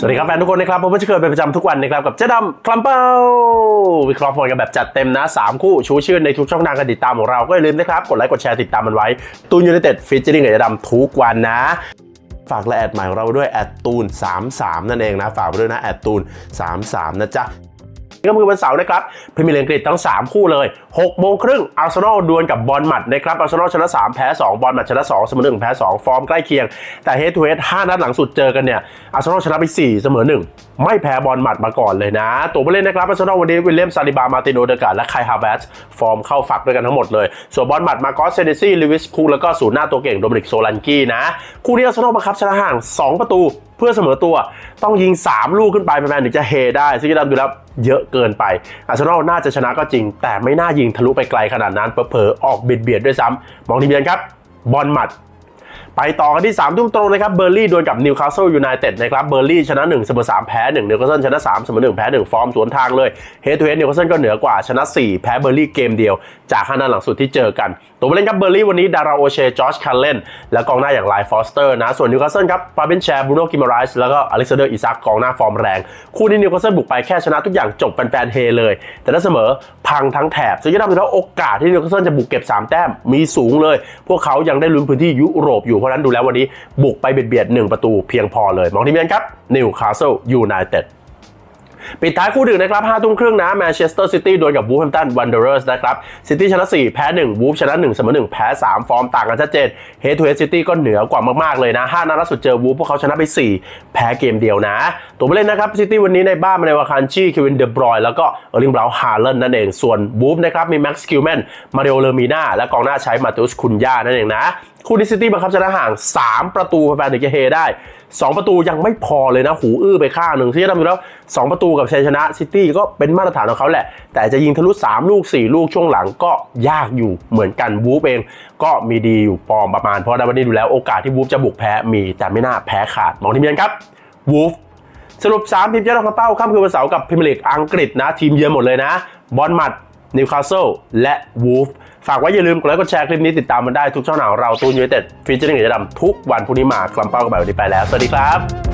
สวัสดีครับแฟนทุกคนนะครับผมก็จะเคยเป็นประจำทุกวันนะครับกับเจ๊ดำคลัมเป้าวิเคราะห์ผลกันแบบจัดเต็มนะ 3 คู่ชูชื่นในทุกช่องทางการติดตามของเราก็อย่าลืมนะครับ กดไลค์กดแชร์ติดตามมันไว้ตูนยูไนเต็ดฟิชเจอริงกับเจ๊ดำทุกวันนะฝากและแอดใหม่ของเราด้วยแอดตูน 33 นั่นเองนะ ฝากไปด้วยนะแอดตูน 33 นะจ๊ะ ก็คือวันเสาร์นะครับพรีเมียร์ลีกอังกฤษทั้ง 3 คู่เลย6โมงครึ่งอาร์เซนอลดวลกับบอลหมัดนะครับอาร์เซนอลชนะ 3 แพ้ 2 บอลหมัดชนะ 2 เสมอ1แพ้ 2 ฟอร์มใกล้เคียง แต่เฮดทูเฮด5นัดหลังสุดเจอกันเนี่ยอาร์เซนอลชนะไป 4 เสมอ 1 ไม่แพ้บอลหมัดมาก่อนเลยนะ ตัวผู้เล่นนะครับอาร์เซนอลวันนี้วิลเลียมซาลิบามาติโนเดกาและไคฮาเวตฟอร์มเข้าฝักด้วยกันทั้งหมดเลย ส่วนบอลหมัดมาโกอสเซเนซี่ลิวิสคูแล้วก็ศูนย์หน้าตัวเก่งโดมินิกโซลันกี้นะคู่นี้อาร์เซนอลบังคับชนะห่าง 2 ประตู เพื่อเสมอตัวต้องยิง 3 ลูกขึ้นไปแมนถึงจะเฮได้ซึ่งจะดูแล้วเยอะเกินไป อาร์เซนอลน่าจะชนะก็จริง แต่ไม่น่ายิงทะลุไปไกลขนาดนั้นเผลอๆออกเบียดๆด้วยซ้ำมองทีมเยือนครับบอลหมัด ไปต่อกันที่3ทุ่มตรงนะครับเบอร์ลี่ดวลกับนิวคาสเซิลยูไนเต็ดนะครับเบอร์ลี่ชนะ1เสมอ3แพ้1นิวคาสเซิลชนะ3เสมอ1แพ้1ฟอร์มสวนทางเลยเฮดทูเฮดนิวคาสเซิลก็เหนือกว่าชนะ 4 แพ้เบอร์ลี่เกมเดียว จากห้านัดหลังสุดที่เจอกัน ตัวผู้เล่นครับเบอร์ลี่วันนี้ดาราโอเชจอร์จคันเลนและกองหน้าอย่างไลฟ์ฟอสเตอร์นะส่วนนิวคาสเซิลครับฟาเบนแชร์บูโน่กิมาราส์แล้วก็อเล็กซานเดอร์อิซักกองหน้าฟอร์มแรง คู่นี้นิวคาสเซิลบุกไปแค่ชนะทุกอย่างจบเป็นแฟนๆเฮเลย แต่ถ้าเสมอพังทั้งแถบซึ่งจะทำให้โอกาสที่นิวคาสเซิลจะบุกเก็บ3แต้มมีสูงเลย พวกเขายังได้ลุ้นพื้นที่ยุโรปอยู่เพราะฉะนั้นดูแล้ววันนี้บุกไปเบียดๆหนึ่งประตูเพียงพอเลย มองทีมเยือนครับนิวคาสเซิลยูไนเต็ดปิดท้ายคู่ดึกนะครับ5ทุ่มครึ่งนะแมนเชสเตอร์ซิตี้ดวลกับวูฟแฮมตันวันเดอร์เรอร์สนะครับซิตี้ชนะ 4 แพ้ 1 วูฟชนะ 1 เสมอ 1 แพ้ 3 ฟอร์มต่างกันชัดเจนเฮดทูเฮดซิตี้ก็เหนือกว่ามาก ๆ เลยนะ 5นัดล่าสุดเจอวูฟพวกเขาชนะไป 4 แพ้เกมเดียวนะ ตัวผู้เล่นนะครับซิตี้วันนี้ในบ้านมาในวาคันชีเควินเดบรอยแล้วก็เออร์ลิงบราวน์ฮาร์เลนนั่นเอง ส่วนวูฟนะครับมีแม็กซ์คิวแมนมาริโอเลอร์มีนาและกองหน้าใช้มาตุสคุนย่านั่นเองนะคู่นี้ซิตี้บังคับชนะห่าง 3 ประตูแฟนถึงจะเฮได้ 2 ประตูยังไม่พอเลยนะ หูอื้อไปข้างหนึ่งที่จะทำดูแล้ว 2 ประตูกับชัยชนะซิตี้ก็เป็นมาตรฐานของเขาแหละ แต่จะยิงทะลุ 3 ลูก 4 ลูกช่วงหลังก็ยากอยู่เหมือนกันวูฟเอง ก็มีดีอยู่ปอมประมาณ เพราะในวันนี้ดูแล้วโอกาสที่วูฟจะบุกแพ้มีแต่ไม่น่าแพ้ขาดมองทีมเยือนครับวูฟสรุป 3 ทีมเจ้าทางเป้าค่ำคืนวันเสาร์กับพรีเมียร์ลีกอังกฤษนะทีมเยือนหมดเลยนะบอลมัด นิวคาสเซิลและวูฟฝากไว้อย่าลืมกดไลค์กดแชร์คลิปนี้ติดตามมันได้ทุกช่องทางของเราตูนยูไนเต็ดฟีเจอร์หนึ่งจะดำทุกวันพรุ่งนี้มากลัมเป้ากับแบบวันนี้ไปแล้ว สวัสดีครับ